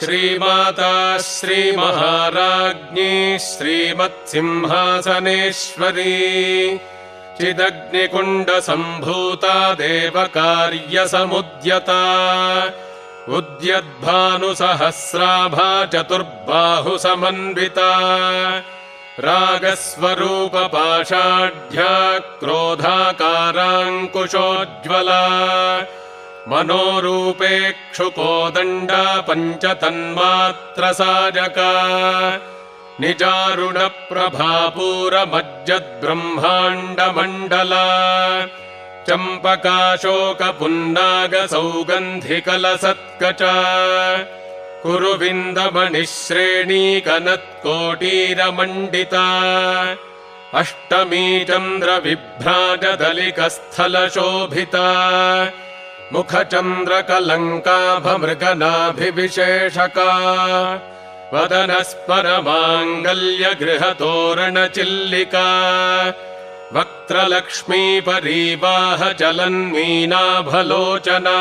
श्रीमाता श्रीमहाराज्ञी श्रीमत्सिंहासनेश्वरी चिदग्निकुण्डसम्भूता देवकार्यसमुद्यता उद्यद्भानुसहस्राभा चतुर्बाहुसमन्विता रागस्वरूपपाषाढ्या क्रोधाकाराङ्कुशोज्ज्वला मनोरूपेक्षुकोदण्डा पञ्चतन्मात्रसाजका निजारुणप्रभापूरमज्जद्ब्रह्माण्डमण्डला। चम्पकाशोकपुन्नागसौगन्धिकलसत्कचा। कुरुविन्दमणिश्रेणीकनत्कोटीरमण्डिता। अष्टमी चन्द्रविभ्राजदलिकस्थलशोभिता मुखचन्द्रकलङ्काभमृगनाभिविशेषका। वदनस्परमाङ्गल्यगृहतोरणचिल्लिका। वक्त्रलक्ष्मीपरीवाह चलन्मीनाभलोचना